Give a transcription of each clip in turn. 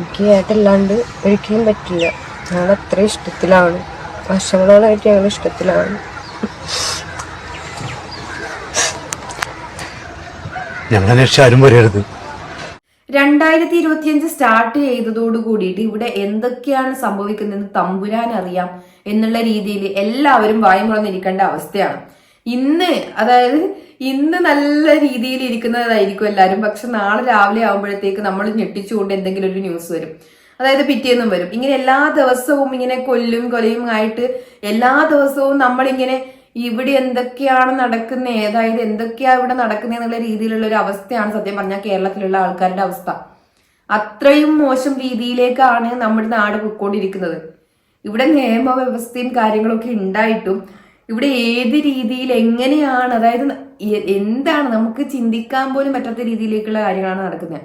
എനിക്ക് ഏട്ടല്ലാണ്ട് ഒരിക്കലും പറ്റില്ല. ഞങ്ങൾ അത്ര ഇഷ്ടത്തിലാണ്. വർഷങ്ങളോളായിട്ട് ഞങ്ങൾ ഇഷ്ടത്തിലാണ്. ഞങ്ങളെ ആരും വരരുത് രണ്ടായിരത്തി ഇരുപത്തിയഞ്ച് സ്റ്റാർട്ട് ചെയ്തതോട് കൂടിയിട്ട് ഇവിടെ എന്തൊക്കെയാണ് സംഭവിക്കുന്നതെന്ന് തമ്പുരാൻ അറിയാം എന്നുള്ള രീതിയിൽ എല്ലാവരും വായും തുറന്നിരിക്കേണ്ട അവസ്ഥയാണ്. ഇന്ന് അതായത് ഇന്ന് നല്ല രീതിയിൽ ഇരിക്കുന്നതായിരിക്കും എല്ലാവരും പക്ഷെ നാളെ രാവിലെ ആകുമ്പോഴത്തേക്ക് നമ്മൾ ഞെട്ടിച്ചുകൊണ്ട് എന്തെങ്കിലും ഒരു ന്യൂസ് വരും. അതായത് പിറ്റേന്നും വരും. ഇങ്ങനെ എല്ലാ ദിവസവും ഇങ്ങനെ കൊല്ലും കൊലയും ആയിട്ട് എല്ലാ ദിവസവും നമ്മളിങ്ങനെ ഇവിടെ എന്തൊക്കെയാണ് നടക്കുന്നത് അതായത് എന്തൊക്കെയാ ഇവിടെ നടക്കുന്നത് എന്നുള്ള രീതിയിലുള്ള ഒരു അവസ്ഥയാണ് സത്യം പറഞ്ഞാൽ കേരളത്തിലുള്ള ആൾക്കാരുടെ അവസ്ഥ. അത്രയും മോശം രീതിയിലേക്കാണ് നമ്മുടെ നാട് പൊയ്ക്കൊണ്ടിരിക്കുന്നത്. ഇവിടെ നിയമവ്യവസ്ഥയും കാര്യങ്ങളൊക്കെ ഉണ്ടായിട്ടും ഇവിടെ ഏത് രീതിയിൽ എങ്ങനെയാണ് അതായത് എന്താണ് നമുക്ക് ചിന്തിക്കാൻ പോലും പറ്റാത്ത രീതിയിലേക്കുള്ള കാര്യങ്ങളാണ് നടക്കുന്നത്.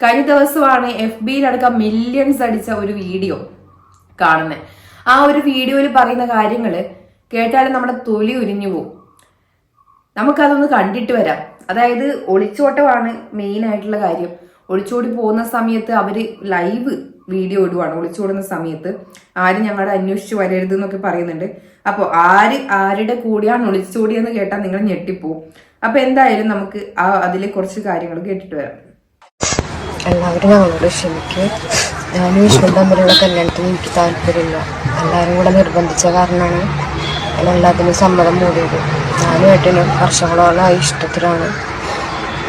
കഴിഞ്ഞ ദിവസമാണ് എഫ് ബിയിലടക്കം മില്യൺസ് അടിച്ച ഒരു വീഡിയോ കാണുന്നത്. ആ ഒരു വീഡിയോയിൽ പറയുന്ന കാര്യങ്ങൾ കേട്ടാലും നമ്മുടെ തൊലി ഉരിഞ്ഞു പോകും നമുക്കതൊന്ന് കണ്ടിട്ട് വരാം. അതായത് ഒളിച്ചോട്ടമാണ് മെയിൻ ആയിട്ടുള്ള കാര്യം. ഒളിച്ചോടി പോകുന്ന സമയത്ത് അവർ ലൈവ് വീഡിയോ ഇടുവാണ്. ഒളിച്ചോടുന്ന സമയത്ത് ആരും ഞങ്ങളുടെ അന്വേഷിച്ച് വരരുത് എന്നൊക്കെ പറയുന്നുണ്ട്. അപ്പോൾ ആര് ആരുടെ കൂടിയാണ് ഒളിച്ചോടിയെന്ന് കേട്ടാൽ നിങ്ങൾ ഞെട്ടിപ്പോവും. അപ്പൊ എന്തായാലും നമുക്ക് ആ അതിലെ കുറച്ച് കാര്യങ്ങൾ കേട്ടിട്ട് വരാം. എല്ലാവരും ഞങ്ങളോട് ക്ഷമിക്കുക ഞാനും വിഷ്ണു തമ്മിലുള്ള കല്യാണത്തിന് എനിക്ക് താല്പര്യമില്ല. എല്ലാവരും കൂടെ നിർബന്ധിച്ച കാരണമാണ് ഞാൻ എല്ലാത്തിനും സമ്മതം മൂടിയത്. ഞാനും ഏട്ടനും വർഷങ്ങളോളമായി ഇഷ്ടത്തിലാണ്.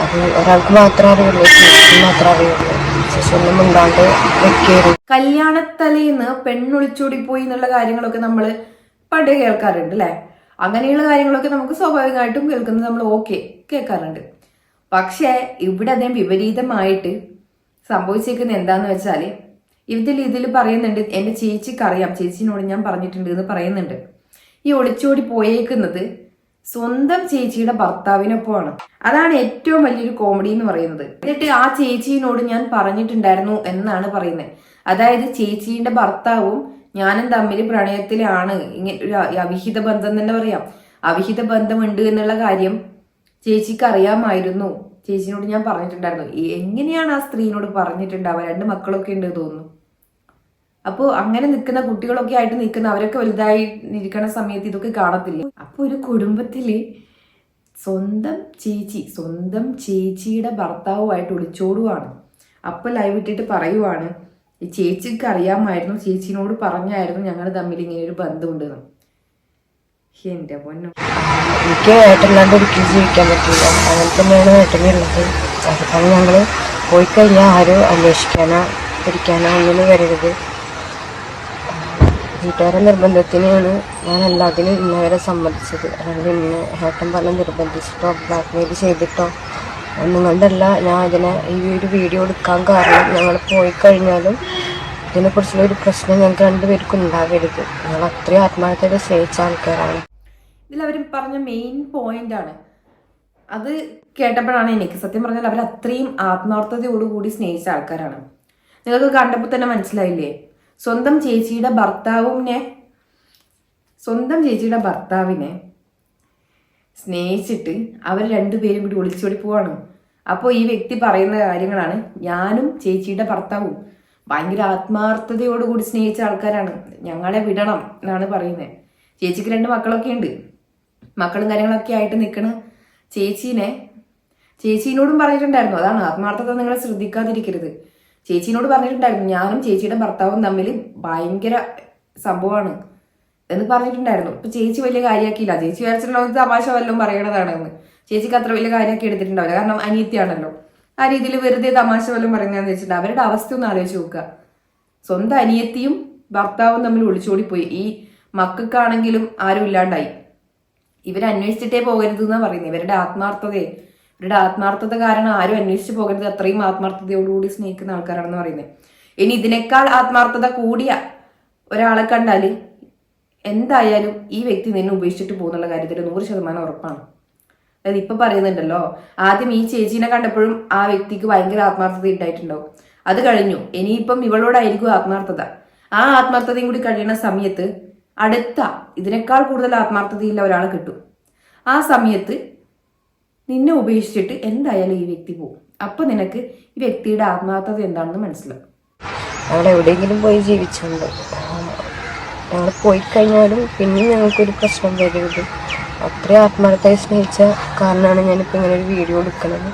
അത് ഒരാൾക്ക് മാത്രമേ അറിയുള്ളൂ മാത്രമേ അറിയുള്ളൂ. കല്യാണത്തലേന്ന് പെണ്ണൊളിച്ചോടി പോയി എന്നുള്ള കാര്യങ്ങളൊക്കെ നമ്മൾ പണ്ടേ കേൾക്കാറുണ്ട് അല്ലെ അങ്ങനെയുള്ള കാര്യങ്ങളൊക്കെ നമുക്ക് സ്വാഭാവികമായിട്ടും കേൾക്കുന്നത് നമ്മൾ ഓക്കെ കേൾക്കാറുണ്ട്. പക്ഷേ ഇവിടെ അദ്ദേഹം വിപരീതമായിട്ട് സംഭവിച്ചേക്കുന്നത് എന്താന്ന് വെച്ചാൽ ഇതിൽ ഇതിൽ പറയുന്നുണ്ട് എന്റെ ചേച്ചിക്ക് അറിയാം ചേച്ചിനോട് ഞാൻ പറഞ്ഞിട്ടുണ്ട് എന്ന് പറയുന്നുണ്ട്. ഈ ഒളിച്ചോടി പോയേക്കുന്നത് സ്വന്തം ചേച്ചിയുടെ ഭർത്താവിനൊപ്പമാണ്. അതാണ് ഏറ്റവും വലിയൊരു കോമഡി എന്ന് പറയുന്നത്. എന്നിട്ട് ആ ചേച്ചിയോട് ഞാൻ പറഞ്ഞിട്ടുണ്ടായിരുന്നു എന്നാണ് പറയുന്നത്. അതായത് ചേച്ചിയുടെ ഭർത്താവും ഞാനും തമ്മിൽ പ്രണയത്തിലാണ്. ഇങ്ങനെ ഒരു അവിഹിത ബന്ധം തന്നെ പറയാം. അവിഹിത ബന്ധമുണ്ട് എന്നുള്ള കാര്യം ചേച്ചിക്ക് അറിയാമായിരുന്നു. ചേച്ചിനോട് ഞാൻ പറഞ്ഞിട്ടുണ്ടായിരുന്നു. എങ്ങനെയാണ് ആ സ്ത്രീനോട് പറഞ്ഞിട്ടുണ്ടാവുക രണ്ട് മക്കളൊക്കെ ഉണ്ട് തോന്നുന്നു. അപ്പോൾ അങ്ങനെ നിൽക്കുന്ന കുട്ടികളൊക്കെ ആയിട്ട് നിൽക്കുന്ന അവരൊക്കെ വലുതായി ഇരിക്കുന്ന സമയത്ത് ഇതൊക്കെ കാണത്തില്ല? അപ്പോൾ ഒരു കുടുംബത്തിൽ സ്വന്തം ചേച്ചി സ്വന്തം ചേച്ചിയുടെ ഭർത്താവുമായിട്ട് ഒളിച്ചോടുവാണ്. അപ്പോൾ ലൈവ് ഇട്ടിട്ട് പറയുവാണ് ഈ ചേച്ചിക്ക് അറിയാമായിരുന്നു ചേച്ചിനോട് പറഞ്ഞായിരുന്നു ഞങ്ങൾ തമ്മിൽ ഇങ്ങനെ ഒരു ബന്ധമുണ്ടെന്ന്. എന്റെ പൊന്നു. എനിക്ക് ഏട്ടനില്ലാണ്ട് ഒരിക്കലും ജീവിക്കാൻ പറ്റില്ല. അങ്ങനെ തന്നെയാണ് ഏട്ടനുള്ളത് അതുപോലെ ഞങ്ങൾ പോയി കഴിഞ്ഞാൽ ആരും അന്വേഷിക്കാനോ പിടിക്കാനോ ഒന്നിനും വരരുത്. വീട്ടുകാരുടെ നിർബന്ധത്തിനാണ് ഞാൻ എല്ലാത്തിനും ഇന്നവരെ സമ്മതിച്ചത്. അല്ലെങ്കിൽ ഇന്ന് ഏട്ടൻ പറഞ്ഞ് നിർബന്ധിച്ചിട്ടോ ബ്ലാക്ക് മെയിൽ ചെയ്തിട്ടോ കൊണ്ടല്ല ഞാൻ ഇതിനെ ഈ ഒരു വീഡിയോ എടുക്കാൻ കാരണം ഞങ്ങൾ പോയി കഴിഞ്ഞാലും ഇതിനെക്കുറിച്ചുള്ള ഒരു പ്രശ്നം ഞങ്ങൾക്ക് രണ്ടുപേർക്കും ഉണ്ടാകരുത് ഞങ്ങൾ അത്രയും ആത്മാർത്ഥത സ്നേഹിച്ച ആൾക്കാരാണ്. ഇതിൽ അവർ പറഞ്ഞ മെയിൻ പോയിന്റ് ആണ്. അത് കേട്ടപ്പോഴാണ് എനിക്ക് സത്യം പറഞ്ഞാൽ അവർ അത്രയും ആത്മാർത്ഥതയോടുകൂടി സ്നേഹിച്ച ആൾക്കാരാണ്. നിങ്ങൾക്ക് കണ്ടപ്പോൾ തന്നെ മനസ്സിലായില്ലേ? സ്വന്തം ചേച്ചിയുടെ ഭർത്താവിനെ സ്വന്തം ചേച്ചിയുടെ ഭർത്താവിനെ സ്നേഹിച്ചിട്ട് അവർ രണ്ടുപേരും കൂടി ഒളിച്ചോടി പോവാണ്. അപ്പോൾ ഈ വ്യക്തി പറയുന്ന കാര്യങ്ങളാണ് ഞാനും ചേച്ചിയുടെ ഭർത്താവും. ഭയങ്കര ആത്മാർത്ഥതയോടുകൂടി സ്നേഹിച്ച ആൾക്കാരാണ്. ഞങ്ങളെ വിടണം എന്നാണ് പറയുന്നത്. ചേച്ചിക്ക് രണ്ട് മക്കളൊക്കെ ഉണ്ട്. മക്കളും കാര്യങ്ങളൊക്കെ ആയിട്ട് നിൽക്കണ. ചേച്ചീനെ ചേച്ചീനോടും പറഞ്ഞിട്ടുണ്ടായിരുന്നു. അതാണ് ആത്മാർത്ഥത നിങ്ങൾ ശ്രദ്ധിക്കാതിരിക്കരുത്. ചേച്ചീനോട് പറഞ്ഞിട്ടുണ്ടായിരുന്നു. ഞാനും ചേച്ചിയുടെ ഭർത്താവും തമ്മിൽ ഭയങ്കര സംഭവമാണ്. എന്ന് പറഞ്ഞിട്ടുണ്ടായിരുന്നു. ഇപ്പൊ ചേച്ചി വലിയ കാര്യമാക്കിയില്ല ചേച്ചി വിചാരിച്ചിട്ടുണ്ടാവും ഇത് തമാശ വല്ലതും പറയണതാണ് എന്ന് ചേച്ചിക്ക് അത്ര വലിയ കാര്യമാക്കി എടുത്തിട്ടുണ്ടാവില്ല. കാരണം അനിയത്തിയാണല്ലോ. ആ രീതിയിൽ വെറുതെ തമാശ വല്ലതും പറയുന്നതെന്ന് വെച്ചിട്ട് അവരുടെ അവസ്ഥ ഒന്ന് ആലോചിച്ച് നോക്കുക. സ്വന്തം അനിയത്തിയും ഭർത്താവും തമ്മിൽ ഒളിച്ചോടിപ്പോയി. ഈ മക്കൾക്കാണെങ്കിലും ആരും ഇല്ലാണ്ടായി. ഇവരന്വേഷിച്ചിട്ടേ പോകരുത് എന്നാ പറയുന്നത് ഇവരുടെ ആത്മാർത്ഥതയെ. ഇവരുടെ ആത്മാർത്ഥത കാരണം ആരും അന്വേഷിച്ച് പോകരുത്. അത്രയും ആത്മാർത്ഥതയോടുകൂടി സ്നേഹിക്കുന്ന ആൾക്കാരാണെന്ന് പറയുന്നത് ഇനി ഇതിനേക്കാൾ ആത്മാർത്ഥത കൂടിയ ഒരാളെ കണ്ടാൽ എന്തായാലും ഈ വ്യക്തി നിന്നെ ഉപേക്ഷിച്ചിട്ട് പോകുന്നുള്ള കാര്യത്തിൽ നൂറ് ശതമാനം ഉറപ്പാണ്. അതായത് ഇപ്പൊ പറയുന്നുണ്ടല്ലോ ആദ്യം ഈ ചേച്ചീനെ കണ്ടപ്പോഴും ആ വ്യക്തിക്ക് ഭയങ്കര ആത്മാർത്ഥത ഉണ്ടായിട്ടുണ്ടാവും. അത് കഴിഞ്ഞു. ഇനിയിപ്പം ഇവളോടായിരിക്കും ആത്മാർത്ഥത. ആ ആത്മാർത്ഥതയും കൂടി കഴിയുന്ന സമയത്ത് അടുത്ത ഇതിനേക്കാൾ കൂടുതൽ ആത്മാർത്ഥതയില്ല ഒരാളെ കിട്ടും. ആ സമയത്ത് നിന്നെ ഉപേക്ഷിച്ചിട്ട് എന്തായാലും ഈ വ്യക്തി പോകും. അപ്പൊ നിനക്ക് ഈ വ്യക്തിയുടെ ആത്മാർത്ഥത എന്താണെന്ന് മനസ്സിലാവും. അവിടെ എവിടെയെങ്കിലും പോയി ജീവിച്ചുണ്ട്. ഞങ്ങൾ പോയി കഴിഞ്ഞാലും പിന്നെ ഞങ്ങൾക്കൊരു പ്രശ്നം വരരുത്. അത്രയും ആത്മാർത്ഥമായി സ്നേഹിച്ച കാരണമാണ് ഞാനിപ്പോൾ ഇങ്ങനെ ഒരു വീഡിയോ എടുക്കുന്നത്.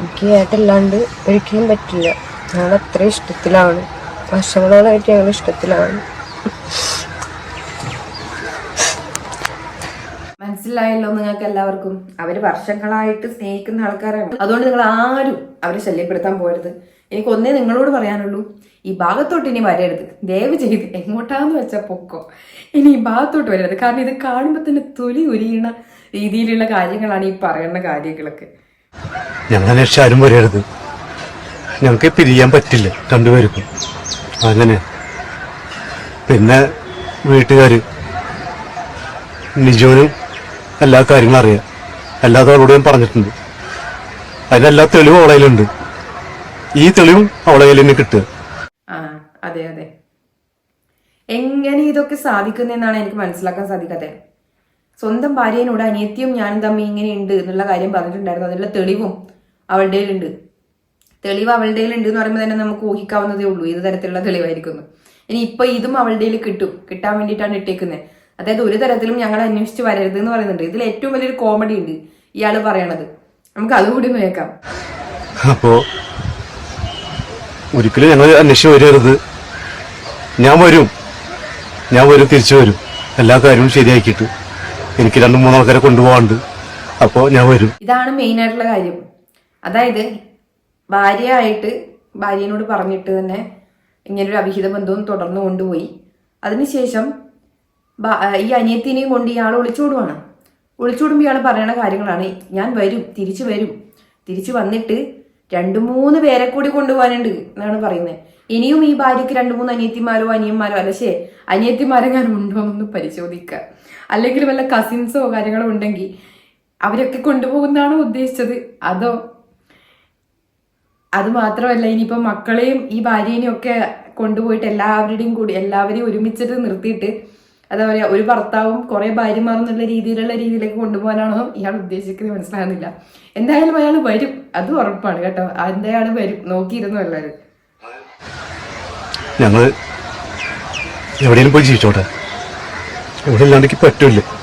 എനിക്ക് ഏട്ടല്ലാണ്ട് ഒരിക്കലും പറ്റില്ല. ഞങ്ങൾ അത്രയും ഇഷ്ടത്തിലാണ്. വർഷങ്ങളോളായിട്ട് ഞങ്ങൾ ഇഷ്ടത്തിലാണ്. മനസ്സിലായല്ലോ നിങ്ങൾക്ക് എല്ലാവർക്കും. അവർ വർഷങ്ങളായിട്ട് സ്നേഹിക്കുന്ന ആൾക്കാരാണ്. അതുകൊണ്ട് നിങ്ങൾ ആരും അവരെ ശല്യപ്പെടുത്താൻ പോരുത് എനിക്ക് ഒന്നേ നിങ്ങളോട് പറയാനുള്ളൂ. ഈ ഭാഗത്തോട്ട് ഇനി വരരുത്. ദയവ് ചെയ്ത് എങ്ങോട്ടാന്ന് വെച്ചാൽ പൊക്കോ. ഇനി ഈ ഭാഗത്തോട്ട് വരരുത്. കാരണം ഇത് കാണുമ്പോൾ തന്നെ തൊലി ഉരിയണ രീതിയിലുള്ള കാര്യങ്ങളാണ് ഈ പറയുന്ന കാര്യങ്ങളൊക്കെ. ഞങ്ങൾ ആരും വരരുത്. ഞങ്ങൾക്ക് പിരിയാൻ പറ്റില്ല രണ്ടുപേർക്കും. അങ്ങനെ. പിന്നെ വീട്ടുകാർ നിജോനും എല്ലാ കാര്യങ്ങളും അറിയാം. ഞാൻ പറഞ്ഞിട്ടുണ്ട്. അതിനെല്ലാ തെളിവ് അവളെ കയ്യിലുണ്ട് ഈ തെളിവും അവളെ കയ്യിൽ തന്നെ കിട്ടുക. ആ അതെ അതെ. എങ്ങനെ ഇതൊക്കെ സാധിക്കുന്നെന്നാണ് എനിക്ക് മനസ്സിലാക്കാൻ സാധിക്കാതെ സ്വന്തം ഭാര്യനോട് അനിയത്തിയും ഞാനും തമ്മിൽ ഇങ്ങനെ ഉണ്ട് എന്നുള്ള കാര്യം പറഞ്ഞിട്ടുണ്ടായിരുന്നു. അതിനുള്ള തെളിവും അവളുടെ ഉണ്ട്. തെളിവ് അവളുടെ ഉണ്ട് എന്ന് പറയുമ്പോൾ തന്നെ നമുക്ക് ഊഹിക്കാവുന്നതേ ഉള്ളൂ. ഏത് തരത്തിലുള്ള തെളിവായിരിക്കുന്നു. ഇനി ഇപ്പൊ ഇതും അവളുടെ കിട്ടും. കിട്ടാൻ വേണ്ടിയിട്ടാണ് ഇട്ടേക്കുന്നത്. അതായത് ഒരു തരത്തിലും ഞങ്ങൾ അന്വേഷിച്ച് വരരുത് എന്ന് പറയുന്നുണ്ട്. ഇതിൽ ഏറ്റവും വലിയൊരു കോമഡി ഉണ്ട് ഇയാൾ പറയണത്. നമുക്ക് അതുകൂടി നോക്കാം അപ്പോ ഒരിക്കലും ഞങ്ങൾ അന്വേഷിച്ച് വരരുത്. ഞാൻ വരും. ഞാൻ വരും തിരിച്ചു വരും. എല്ലാ കാര്യവും ശരിയാക്കിയിട്ട്. എനിക്ക് രണ്ട് മൂന്ന് ആൾക്കാരെ കൊണ്ടുപോകാണ്ട്. അപ്പോൾ ഞാൻ വരും. ഇതാണ് മെയിൻ ആയിട്ടുള്ള കാര്യം. അതായത് ഭാര്യയായിട്ട് ഭാര്യനോട് പറഞ്ഞിട്ട് തന്നെ ഇങ്ങനൊരു അവിഹിത ബന്ധവും തുടർന്ന് കൊണ്ടുപോയി. അതിനുശേഷം ഈ അനിയത്തിനെയും കൊണ്ട് ഇയാൾ ഒളിച്ചോടുവാണ്. ഒളിച്ചോടുമ്പോൾ ഇയാൾ പറയുന്ന കാര്യങ്ങളാണ് ഞാൻ വരും തിരിച്ചു വരും. തിരിച്ചു വന്നിട്ട് രണ്ടു മൂന്ന് പേരെ കൂടി കൊണ്ടുപോകാനുണ്ട് എന്നാണ് പറയുന്നത് ഇനിയും ഈ ഭാര്യയ്ക്ക് രണ്ടു മൂന്ന് അനിയത്തിമാരോ അനിയന്മാരോ അല്ല ശേ അനിയത്തിമാരെങ്ങാനും ഉണ്ടോ എന്ന് പരിശോധിക്കുക അല്ലെങ്കിൽ വല്ല കസിൻസോ കാര്യങ്ങളോ ഉണ്ടെങ്കിൽ അവരൊക്കെ കൊണ്ടുപോകുന്നതാണോ ഉദ്ദേശിച്ചത്? അതോ അത് മാത്രമല്ല ഇനിയിപ്പോൾ മക്കളെയും ഈ ഭാര്യേനെയും ഒക്കെ കൊണ്ടുപോയിട്ട് എല്ലാവരുടെയും കൂടി എല്ലാവരെയും ഒരുമിച്ചിട്ട് നിർത്തിയിട്ട് എന്താ പറയുക ഒരു ഭർത്താവും കുറേ ഭാര്യമാർ എന്നുള്ള രീതിയിലുള്ള രീതിയിലേക്ക് കൊണ്ടുപോകാനാണോ ഇയാൾ ഉദ്ദേശിക്കുന്നത് മനസ്സിലാകുന്നില്ല. എന്തായാലും അയാൾ വരും. അത് ഉറപ്പാണ് കേട്ടോ. എന്തായാലും വരും? നോക്കിയിരുന്നു എല്ലാവരും. ഞങ്ങൾ എവിടെയെങ്കിലും പോയി ജീവിച്ചോട്ടെ. ഇവിടെ ഇല്ലാണ്ടെങ്കിൽ പറ്റില്ല. പറ്റൂല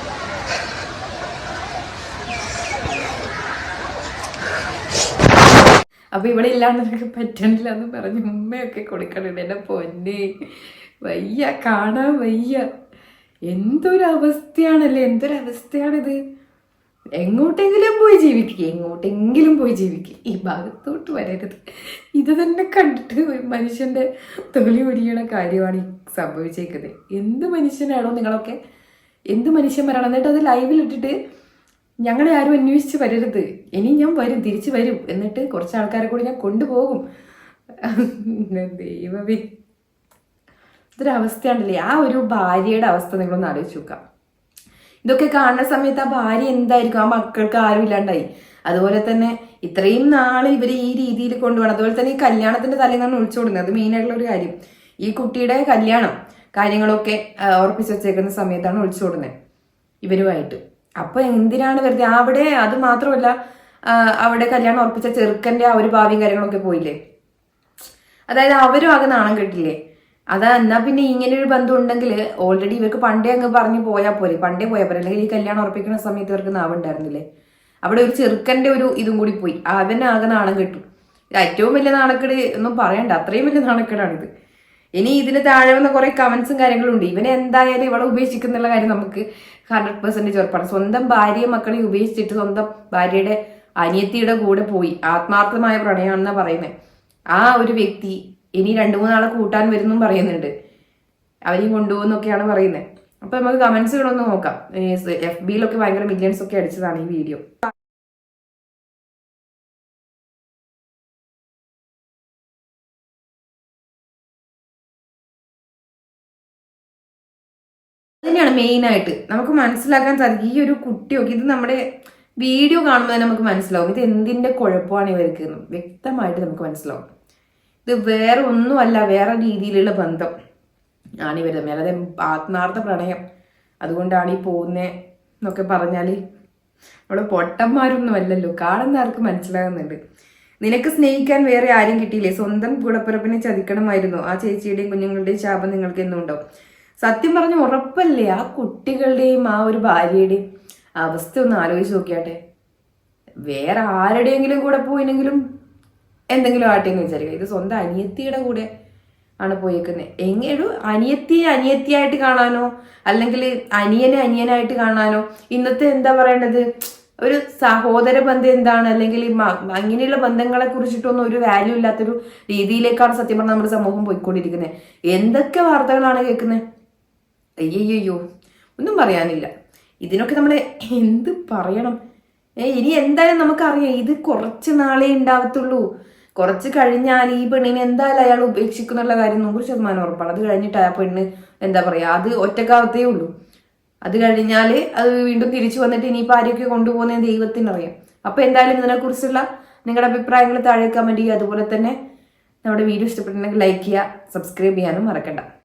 അപ്പൊ ഇവിടെ ഇല്ലാണ്ട് നിനക്ക് പറ്റണില്ല എന്ന് പറഞ്ഞ് ഉമ്മയൊക്കെ കൊടുക്കണുണ്ട്. എന്റെ പൊന്നെ. വയ്യ കാണാൻ വയ്യ. എന്തൊരു അവസ്ഥയാണല്ലേ എന്തൊരു അവസ്ഥയാണിത് എങ്ങോട്ടെങ്കിലും പോയി ജീവിക്കുക എങ്ങോട്ടെങ്കിലും പോയി ജീവിക്കുക ഈ ഭാഗത്തോട്ട് വരരുത്. ഇത് തന്നെ കണ്ടിട്ട് ഒരു മനുഷ്യന്റെ തൊലി ഒരിയണ കാര്യമാണ് ഈ സംഭവിച്ചേക്കുന്നത്. എന്ത് മനുഷ്യനാണോ നിങ്ങളൊക്കെ? എന്ത് മനുഷ്യന്മാരാണ് എന്നിട്ട് അത് ലൈവിൽ ഇട്ടിട്ട് ഞങ്ങളെ ആരും അന്വേഷിച്ച് വരരുത്. ഇനി ഞാൻ വരും തിരിച്ചു വരും. എന്നിട്ട് കുറച്ച് ആൾക്കാരെ കൂടി ഞാൻ കൊണ്ടുപോകും. ദൈവമേ. ഇതൊരു അവസ്ഥയാണല്ലേ ആ ഒരു ഭാര്യയുടെ അവസ്ഥ നിങ്ങളൊന്ന് ആലോചിച്ച് നോക്കാം. ഇതൊക്കെ കാണുന്ന സമയത്ത് ആ ഭാര്യ എന്തായിരിക്കും? ആ മക്കൾക്ക് ആരും ഇല്ലാണ്ടായി. അതുപോലെ തന്നെ ഇത്രയും നാൾ ഇവർ ഈ രീതിയിൽ കൊണ്ടുപോകണം. അതുപോലെ തന്നെ ഈ കല്യാണത്തിന്റെ തലേന്നാണ് കൊടുക്കുന്നത്. അത് മെയിൻ ആയിട്ടുള്ള ഒരു കാര്യം. ഈ കുട്ടിയുടെ കല്യാണം കാര്യങ്ങളൊക്കെ ഉറപ്പിച്ച് വെച്ചേക്കുന്ന സമയത്താണ് ഒഴിച്ചു കൊടുക്കുന്നത് ഇവരുമായിട്ട്. അപ്പൊ എന്തിനാണ് വെറുതെ? അവിടെ അത് മാത്രമല്ല അവിടെ കല്യാണം ഉറപ്പിച്ച ചെറുക്കന്റെ ആ ഒരു ഭാവിയും കാര്യങ്ങളൊക്കെ പോയില്ലേ? അതായത് അവരും ആകെ നാണം കെട്ടില്ലേ? അതാ എന്നാ പിന്നെ ഇങ്ങനെ ഒരു ബന്ധം ഉണ്ടെങ്കിൽ ഓൾറെഡി ഇവർക്ക് പണ്ടേ അങ്ങ് പറഞ്ഞു പോയാൽ പോരെ. പണ്ടേ പോയാൽ പോരെ. അല്ലെങ്കിൽ ഈ കല്യാണം ഉറപ്പിക്കുന്ന സമയത്ത് ഇവർക്ക് നാവുണ്ടായിരുന്നില്ലേ? അവിടെ ഒരു ചെറുക്കന്റെ ഒരു ഇതും കൂടി പോയി. അവനാകെ നാണം കിട്ടും. ഏറ്റവും വലിയ നാണക്കേട് ഒന്നും പറയണ്ട. അത്രയും വലിയ നാണക്കേടാണിത്. ഇനി ഇതിന് താഴെ വന്ന കുറെ കമന്റ്സും കാര്യങ്ങളും ഉണ്ട്. ഇവനെ എന്തായാലും ഇവളെ ഉപേക്ഷിക്കുന്നുള്ള കാര്യം നമുക്ക് ഹൺഡ്രഡ് പെർസെന്റേജ് ഉറപ്പാണ്. സ്വന്തം ഭാര്യയും മക്കളെ ഉപേക്ഷിച്ചിട്ട് സ്വന്തം ഭാര്യയുടെ അനിയത്തിയുടെ കൂടെ പോയി. ആത്മാർത്ഥമായ പ്രണയമാണെന്നാ പറയുന്നത് ആ ഒരു വ്യക്തി ഇനി രണ്ടു മൂന്നാളെ കൂട്ടാൻ വരുന്നും പറയുന്നുണ്ട്. അവരെയും കൊണ്ടുപോകുന്നൊക്കെയാണ് പറയുന്നത്. അപ്പൊ നമുക്ക് കമന്റ്സുകളൊന്ന് നോക്കാം. എഫ് ബിയിലൊക്കെ ഭയങ്കര മില്യൺസ് ഒക്കെ അടിച്ചതാണ് ഈ വീഡിയോ തന്നെയാണ് മെയിൻ ആയിട്ട്. നമുക്ക് മനസ്സിലാക്കാൻ സാധിക്കും. ഈ ഒരു കുട്ടിയൊക്കെ ഇത് നമ്മുടെ വീഡിയോ കാണുമ്പോൾ നമുക്ക് മനസ്സിലാവും. ഇത് എന്തിന്റെ കുഴപ്പമാണ് ഇവർക്ക് വ്യക്തമായിട്ട് നമുക്ക് മനസ്സിലാവും. ഇത് വേറെ ഒന്നുമല്ല വേറെ രീതിയിലുള്ള ബന്ധം. ആണ് ഇവർ തമ്മിൽ അല്ലാതെ ആത്മാർത്ഥ പ്രണയം. അതുകൊണ്ടാണ് ഈ പോകുന്നത് എന്നൊക്കെ പറഞ്ഞാൽ നമ്മൾ പൊട്ടന്മാരൊന്നും അല്ലല്ലോ കാണുന്ന ആർക്ക് മനസ്സിലാകുന്നുണ്ട്. നിനക്ക് സ്നേഹിക്കാൻ വേറെ ആരും കിട്ടിയില്ലേ? സ്വന്തം കൂടപ്പിറപ്പിനെ ചതിക്കണമായിരുന്നു. ആ ചേച്ചിയുടെയും കുഞ്ഞുങ്ങളുടെയും ശാപം നിങ്ങൾക്ക് എന്നും ഉണ്ടാവും. സത്യം പറഞ്ഞ ഉറപ്പല്ലേ? ആ കുട്ടികളുടെയും ആ ഒരു ഭാര്യയുടെയും അവസ്ഥ ഒന്ന് ആലോചിച്ച് നോക്കിയാട്ടെ. വേറെ ആരുടെയെങ്കിലും കൂടെ പോയിനെങ്കിലും എന്തെങ്കിലും ആട്ടെ എന്ന് വിചാരിക്കുക. ഇത് സ്വന്തം അനിയത്തിയുടെ കൂടെ ആണ് പോയേക്കുന്നത്. എങ്ങനെയൊരു അനിയത്തിയെ അനിയത്തിയായിട്ട് കാണാനോ അല്ലെങ്കിൽ അനിയനെ അനിയനായിട്ട് കാണാനോ ഇന്നത്തെ എന്താ പറയണത് ഒരു സഹോദര ബന്ധം എന്താണ്? അല്ലെങ്കിൽ അങ്ങനെയുള്ള ബന്ധങ്ങളെ കുറിച്ചിട്ടൊന്നും ഒരു വാല്യൂ ഇല്ലാത്തൊരു രീതിയിലേക്കാണ് സത്യം പറഞ്ഞാൽ നമ്മുടെ സമൂഹം പോയിക്കൊണ്ടിരിക്കുന്നത്. എന്തൊക്കെ വാർത്തകളാണ് കേൾക്കുന്നത്? അയ്യയ്യോ ഒന്നും പറയാനില്ല. ഇതിനൊക്കെ നമ്മൾ എന്ത് പറയണം? ഏ ഇനി എന്തായാലും നമുക്കറിയാം. ഇത് കുറച്ച് നാളേ ഉണ്ടാവത്തുള്ളൂ. കുറച്ച് കഴിഞ്ഞാൽ ഈ പെണ്ണിനെ എന്തായാലും അയാൾ ഉപേക്ഷിക്കുന്നുള്ള കാര്യം നൂറ് ശതമാനം ഉറപ്പാണ്. അത് കഴിഞ്ഞിട്ട് ആ പെണ്ണ് എന്താ പറയാ അത് ഒറ്റക്കാവത്തേ ഉള്ളൂ. അത് കഴിഞ്ഞാൽ അത് വീണ്ടും തിരിച്ചു വന്നിട്ട് ഇനിയിപ്പോൾ ആരെയൊക്കെ കൊണ്ടുപോകുന്ന ദൈവത്തിനറിയാം. അപ്പോൾ എന്തായാലും ഇതിനെക്കുറിച്ചുള്ള നിങ്ങളുടെ അഭിപ്രായങ്ങൾ താഴെ കമന്റ് ചെയ്യുക. അതുപോലെ തന്നെ നമ്മുടെ വീഡിയോ ഇഷ്ടപ്പെട്ടിട്ടുണ്ടെങ്കിൽ ലൈക്ക് ചെയ്യുക സബ്സ്ക്രൈബ് ചെയ്യാനും മറക്കണ്ട.